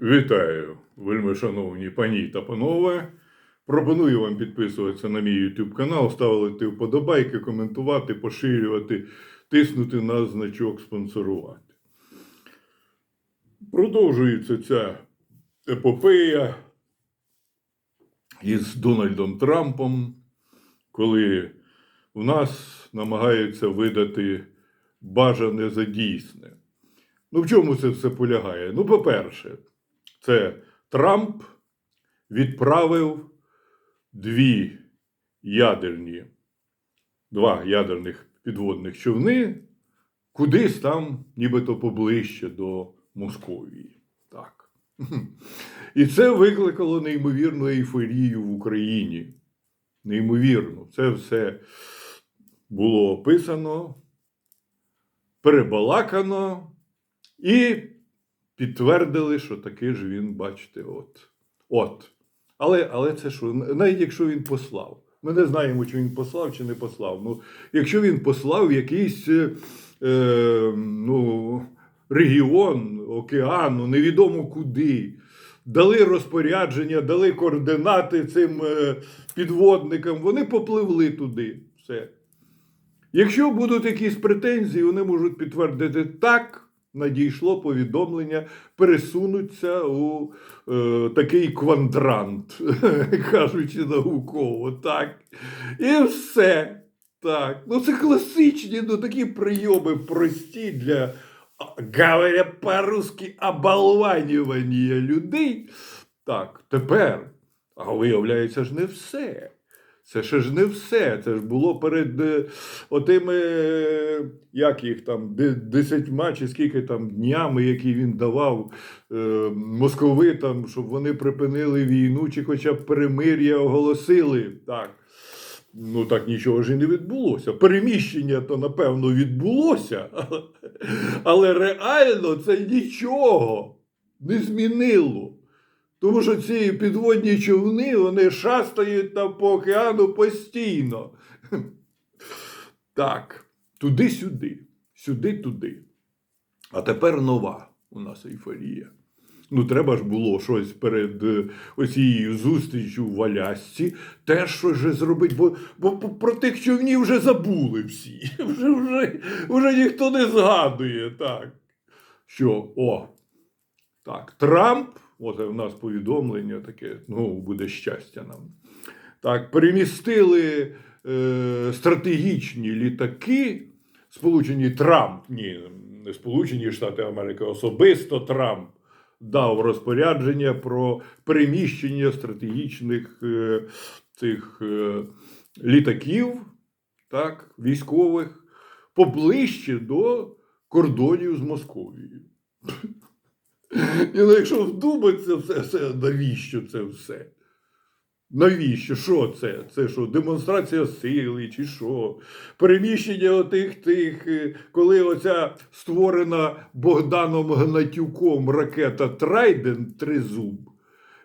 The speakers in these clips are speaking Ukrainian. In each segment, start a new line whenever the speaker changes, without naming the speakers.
Вітаю, вельми шановні пані та панове. Пропоную вам підписуватися на мій YouTube канал, ставити вподобайки, коментувати, поширювати, тиснути на значок спонсорувати. Продовжується ця епопея із Дональдом Трампом, коли в нас намагаються видати бажане за дійсне. Ну, в чому це все полягає? Ну, по-перше, це Трамп відправив дві ядерні, два ядерних підводних човни кудись там, нібито поближче до Московії. Так. І це викликало неймовірну ейфорію в Україні. Неймовірно, це все було описано, перебалакано і підтвердили, що таки ж він, бачите, от. От. Але, але це що, навіть якщо він послав. Ми не знаємо, чи він послав, чи не послав. Ну, якщо він послав якийсь е, е, ну, регіон, океан, ну, невідомо куди, дали розпорядження, дали координати цим е, підводникам, вони попливли туди. Все. Якщо будуть якісь претензії, вони можуть підтвердити так. Надійшло повідомлення, пересунуться у е, такий квадрант, кажучи науково, так. І все. Так. Ну, це класичні, ну такі прийоми прості для, говоря по-русски, оболванювання людей. Так, тепер, а виявляється ж не все. Це ще ж не все. Це ж було перед е, отими, е, як їх там, десятьма чи скільки там днями, які він давав е, московитам, щоб вони припинили війну, чи хоча б перемир'я оголосили. Так. Ну так нічого ж і не відбулося. Переміщення то, напевно, відбулося, але реально це нічого не змінило. Тому що ці підводні човни вони шастають там по океану постійно. Так, туди-сюди, сюди-туди. А тепер нова у нас ейфорія. Ну, треба ж було щось перед е, оцією зустрічю в Алясці теж щось же зробити, бо, бо про тих човнів вже забули всі. Вже, вже, вже ніхто не згадує. Так. Що, о, так, Трамп, от в нас повідомлення таке, ну, буде щастя нам. Так, перемістили е, стратегічні літаки, Сполучені Трамп, ні, не Сполучені Штати Америки, особисто Трамп дав розпорядження про переміщення стратегічних е, цих е, літаків, так, військових, поближче до кордонів з Московією. І ну, якщо вдуматися, все, все, навіщо це все? Навіщо? Що це? Це що? Демонстрація сили чи що? Переміщення отих тих, е, коли оця створена Богданом Гнатюком ракета Трайден Тризуб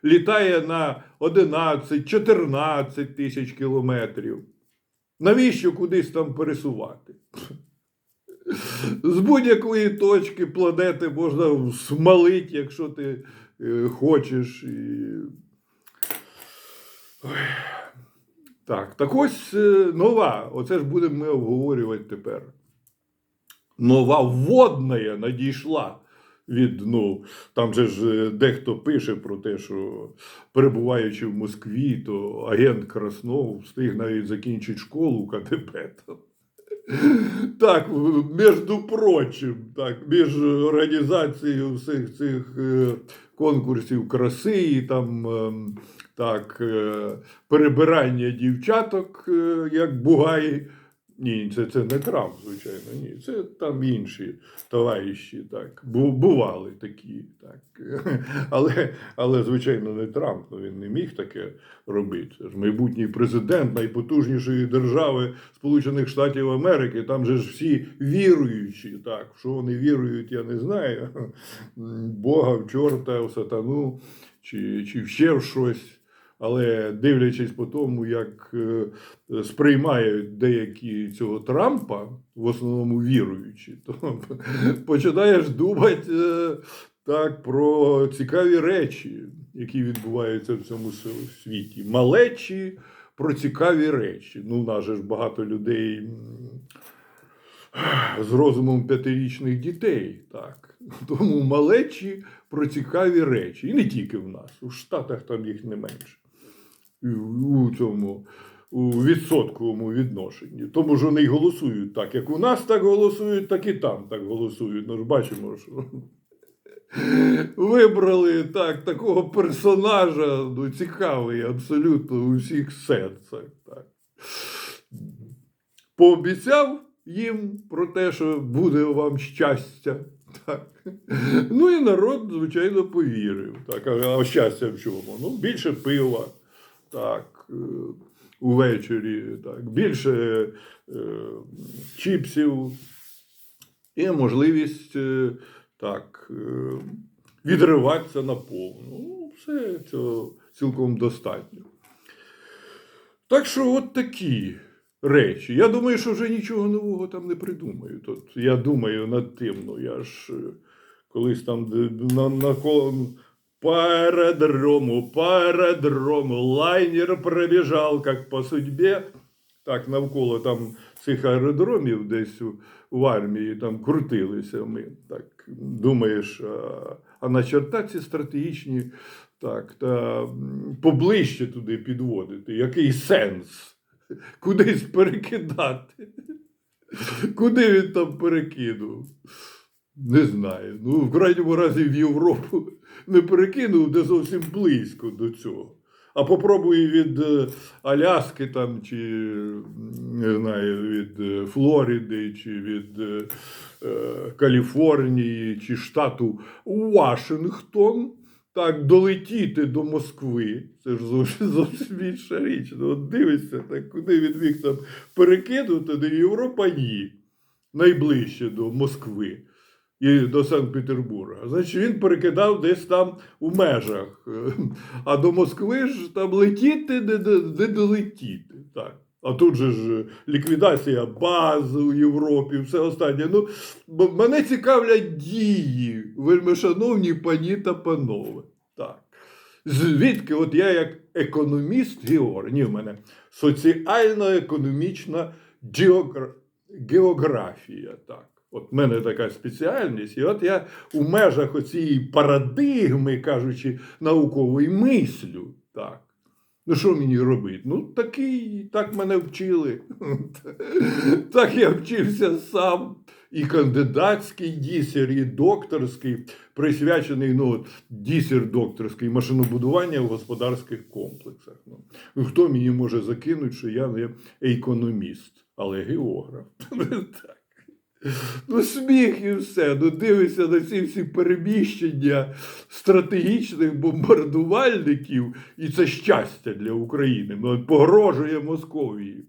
літає на 11-14 тисяч кілометрів. Навіщо кудись там пересувати? З будь-якої точки планети можна смалити, якщо ти е, хочеш. І... Так, так ось е, нова. Оце ж будемо ми обговорювати тепер. Нова вводна надійшла від, ну, там же ж е, дехто пише про те, що перебуваючи в Москві, то агент Краснов встиг навіть закінчити школу КДП. Так, між прочим, так, між організацією всіх цих е, конкурсів краси і там ем, так, е, перебирання дівчаток, е, як бугай. Ні, це, це не Трамп, звичайно, ні. Це там інші товариші, так, бували такі, так. Але, але, звичайно, не Трамп, ну, він не міг таке робити. Це ж майбутній президент найпотужнішої держави Сполучених Штатів Америки. Там же ж всі віруючі. Так, що вони вірують, я не знаю. Бога, в чорта, в сатану, чи, чи ще в щось. Але дивлячись по тому, як е, сприймають деякі цього Трампа, в основному віруючі, то починаєш думати, е, так, про цікаві речі, які відбуваються в цьому світі. Малечі про цікаві речі. Ну, у нас же ж багато людей з розумом п'ятирічних дітей. Так. Тому малечі про цікаві речі. І не тільки в нас, у Штатах там їх не менше. У цьому у відсотковому відношенні. Тому ж вони й голосують так, як у нас так голосують, так і там так голосують. Ну ж бачимо, що вибрали так, такого персонажа, ну, цікавий абсолютно у всіх сенсах. Так. Пообіцяв їм про те, що буде вам щастя. Так. Ну і народ, звичайно, повірив. Так. А щастя в чому? Ну, більше пива, так, е, увечері, так, більше е, чіпсів і можливість е, так, відриватися на повну. Ну, все цього цілком достатньо. Так що от такі речі. Я думаю, що вже нічого нового там не придумаю. Тут я думаю над тим, ну я ж колись там на, на по аэродрому, по аэродрому, лайнер пробіжав, як по судьбі. Так, навколо там цих аеродромів десь в армії там крутилися ми. Так думаєш, а, а на чертаці стратегічні, так, та поближче туди підводити. Який сенс? Кудись перекидати? Куди він там перекинув? Не знаю. Ну, в крайньому разі в Європу не перекинув, де зовсім близько до цього. А попробуй від е, Аляски там, чи не знаю, від е, Флориди, чи від е, е, Каліфорнії, чи штату Вашингтон. Так, долетіти до Москви, це ж зовсім, зовсім інша річ. Ну, от дивишся, так, куди він міг там перекинути, де Європа ні, найближче до Москви і до Санкт-Петербурга. Значить, він перекидав десь там у межах. А до Москви ж там летіти, не, не, долетіти. Так. А тут же ж ліквідація баз у Європі, все останнє. Ну, мене цікавлять дії, вельми шановні пані та панове. Так. Звідки, от я як економіст Геор, ні, в мене соціально-економічна геогра... географія. Так. От в мене така спеціальність, і от я у межах оцієї парадигми, кажучи, наукової мислю. Так. Ну, що мені робити? Ну, такий, так мене вчили. Так я вчився сам. І кандидатський дісер, і докторський, присвячений ну, дісер докторський машинобудування в господарських комплексах. Ну, хто мені може закинути, що я не економіст, але географ. Так. Ну, сміх і все. Ну, дивишся на ці всі переміщення стратегічних бомбардувальників, і це щастя для України. Ну, погрожує Московії.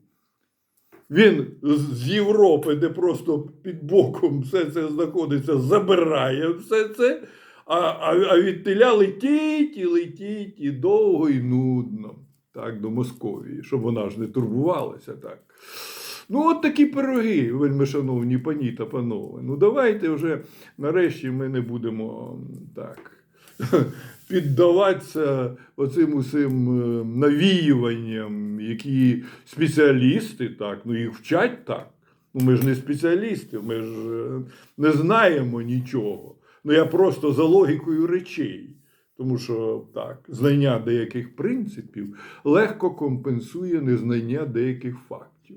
Він з- Європи, де просто під боком все це знаходиться, забирає все це, а, а, а від теля летіть і летіть, і довго, і нудно. Так, до Московії, щоб вона ж не турбувалася так. Ну, от такі пироги, вельми шановні пані та панове. Ну, давайте вже нарешті ми не будемо так піддаватися оцим усім е, навіюванням, які спеціалісти, так, ну їх вчать так. Ну, ми ж не спеціалісти, ми ж е, не знаємо нічого. Ну, я просто за логікою речей. Тому що так, знання деяких принципів легко компенсує незнання деяких фактів.